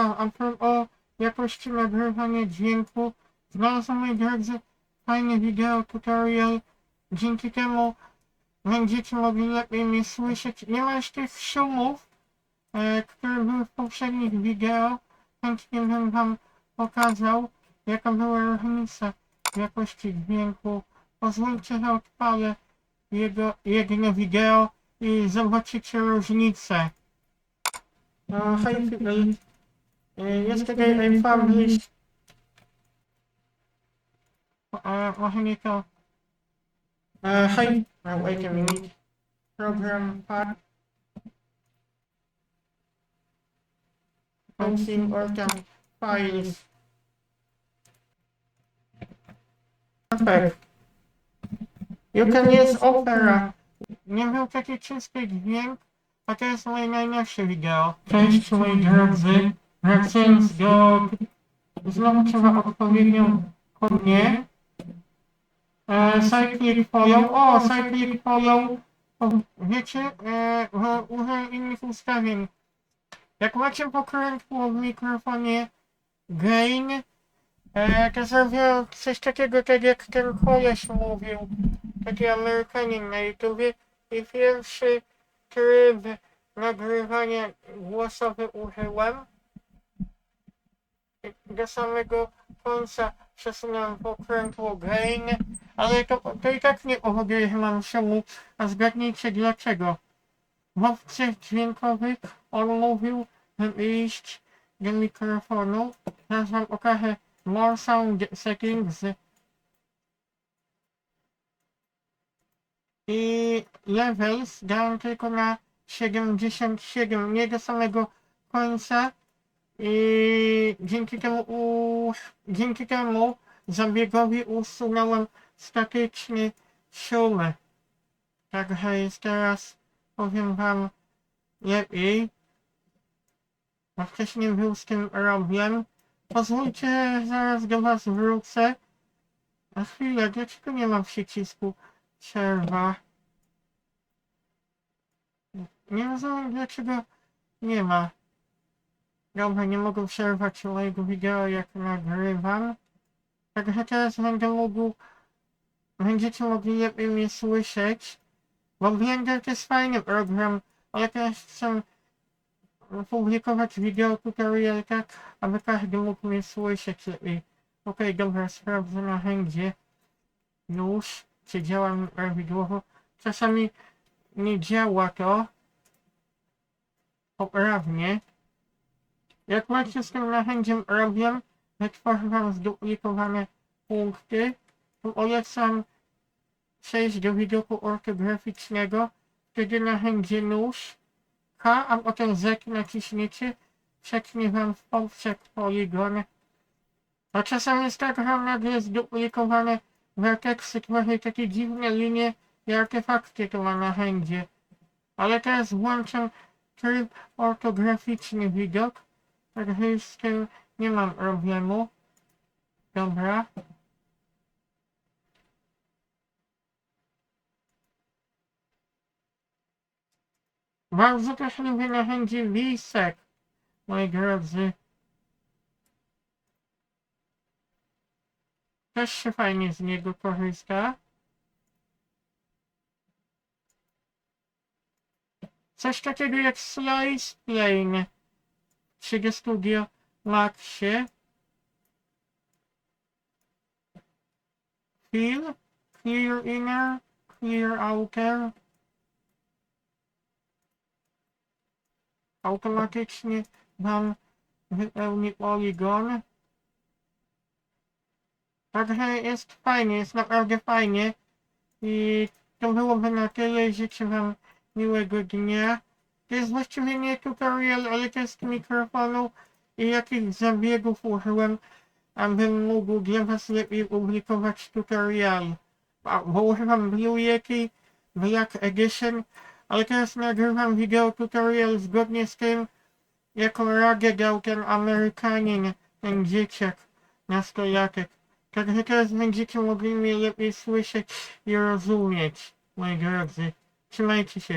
a propos jakości nagrywania dźwięku, znalazłem moi drodzy fajny wideo tutorial. Dzięki temu będziecie mogli lepiej mnie słyszeć. Nie ma już tych szumów, e, które były w poprzednich wideo. Chętnie bym wam pokazał, jaka była różnica w jakości dźwięku. Pozwólcie, że odpalę jego, jedno wideo i zobaczycie różnicę. Uh, hi people. Uh, yesterday I published. Uh, nie to. Uh, hi. Uh, wait a minute. Program pack. Open organ files. Perfect. You can use Opera. Nie był taki czysty dźwięk, a to jest moje najnowsze wideo. Cześć moi drodzy, wracając do... Znowu trzeba odpowiednią kodnię. E, cyclic follow, o cyclic o, wiecie, e, użyłem innych ustawień. Jak macie pokrętło w mikrofonie gain, e, to zrobię coś takiego, tak jak ten koleś mówił, taki Amerykanin na YouTubie i pierwszy tryb nagrywania głosowy użyłem. Do samego końca przesunąłem pokrętło gain, ale to, to i tak nie powoduje, że mam szumu, a zgadnijcie dlaczego. W opcjach dźwiękowych on mówił, żeby iść do mikrofonu. Teraz wam okażę More Sound Settings i levels dałem tylko na 77, nie do samego końca i dzięki temu, u, dzięki temu zabiegowi usunąłem statyczny szum. Także jest teraz, powiem wam, lepiej. Bo wcześniej był z tym problem. Pozwólcie, zaraz do was wrócę. Na chwilę, dlaczego nie mam przycisku przerwa? Nie rozumiem dlaczego nie ma. Dobra, nie mogę przerwać mojego wideo jak nagrywam. Także teraz będę mógł... Będziecie mogli lepiej mnie słyszeć. Bo Blender to jest fajny program, ale teraz chcę publikować wideo tutorial tak, aby każdy mógł mnie słyszeć lepiej. Okej, dobra, sprawdzę na hędzie. Już, czy działa prawidłowo. Czasami nie działa to poprawnie. Jak macie z tym narzędziem robię, wytworzę wam zduplikowane punkty. Tu polecam przejść do widoku ortograficznego, wtedy narzędzie nóż K, a potem Z naciśniecie, przetnie wam w powszech poligon. A czasami jest tak, że nagle zduplikowane werteksy tworzy takie dziwne linie i artefakty to ma narzędzie. Ale teraz włączam tryb ortograficzny widok, także z tym nie mam problemu. Dobra. Bardzo też lubię narzędzie Lisek, moi drodzy. Też się fajnie z niego korzysta. Coś takiego jak Slice Plane w 3D Studio Maxie. Fill, Clear Inner, Clear Outer. automatycznie wam wypełni poligon. Także jest fajnie, jest naprawdę fajnie. I to byłoby na tyle. Życzę wam miłego dnia. To jest właściwie nie tutorial, ale test mikrofonu i jakich zabiegów użyłem, abym mógł dla was lepiej publikować tutorial. Bo używam Blue Yeti Black Edition ale teraz nagrywam wideo tutorial zgodnie z tym, jaką radę dał ten Amerykanin, ten dzieciak, nastolatek. Także teraz będziecie mogli mnie lepiej słyszeć i rozumieć, moi drodzy. Trzymajcie się.